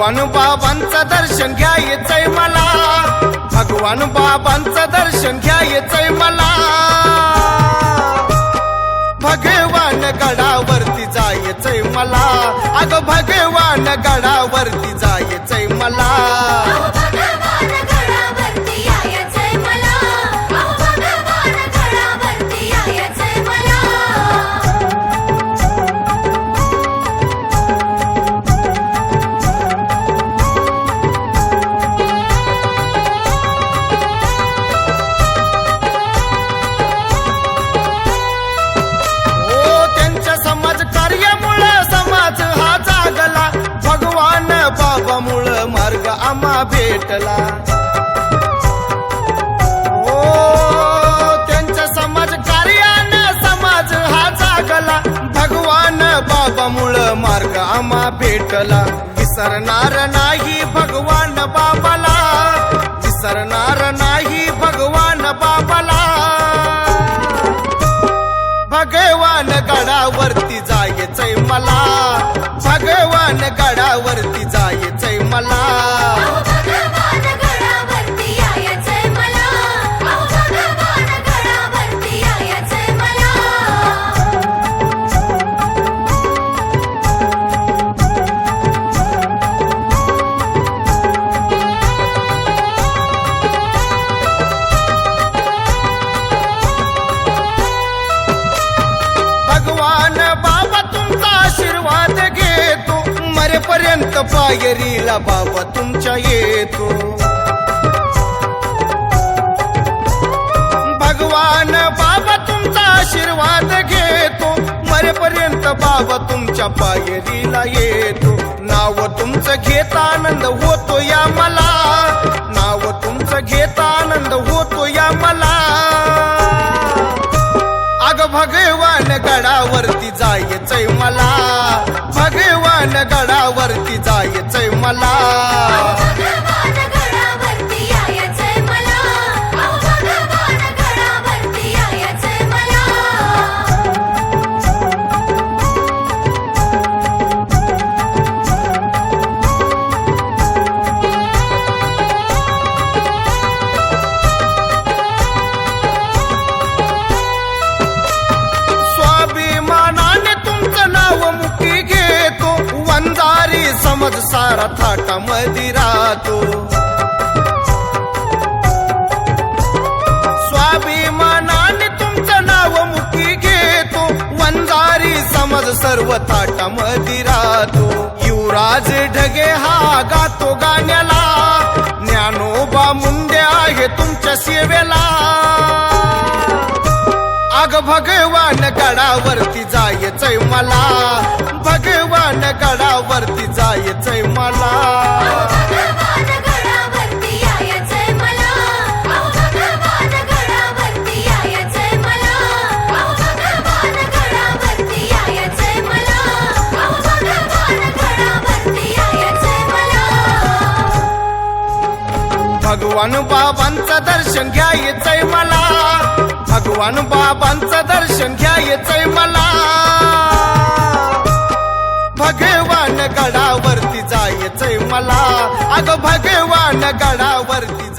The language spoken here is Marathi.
भगवान बाबांचं दर्शन घ्यायचंय मला. भगवान बाबांचं दर्शन घ्यायचंय मला. भगवान गडावरती जायचंय मला. अग भगवान गडावरती भेटला. हो त्यांच्या समाज कार्यानं समाज हा जागला. भगवान बाबा मुळ मार्ग आम्हा भेटला. विसरणार नाही भगवान बाबाला. विसरणार नाही भगवान बाबाला. भगवान गडावरती जायचंय मला. भगवान गडावरती आशीर्वाद घेतो. मरेपर्यंत पायरीला बाबा तुमच्या येतो. भगवान बाबा तुमचा आशीर्वाद घेतो. मरेपर्यंत बाबा तुमच्या पायरीला येतो. नाव तुमचं घेता आनंद होतो या मला. नाव तुमचं घेता आनंद होतो या मला. अग भगवान गडावरती जायचंय मला. गडावरती जायचंय मला. रोज सारा थाटा मधी राहतो स्वाभिमानाने तुमचं नाव मुखी घेतो। वंजारी समज सर्व थाटामध्ये राहतो युवराज ढगे हा गातो गाण्याला। ज्ञानोबा मुंडे आहे तुमच्या सेवेला। अग भगवान गडावरती जायचंय मला। भगवान गडावरती यायचंय मला. भगवान यायचंय मला. बाबांचं दर्शन घ्यायचंय मला. भगवान बाबांचं दर्शन घ्यायचंय मला. भगवान गडावरती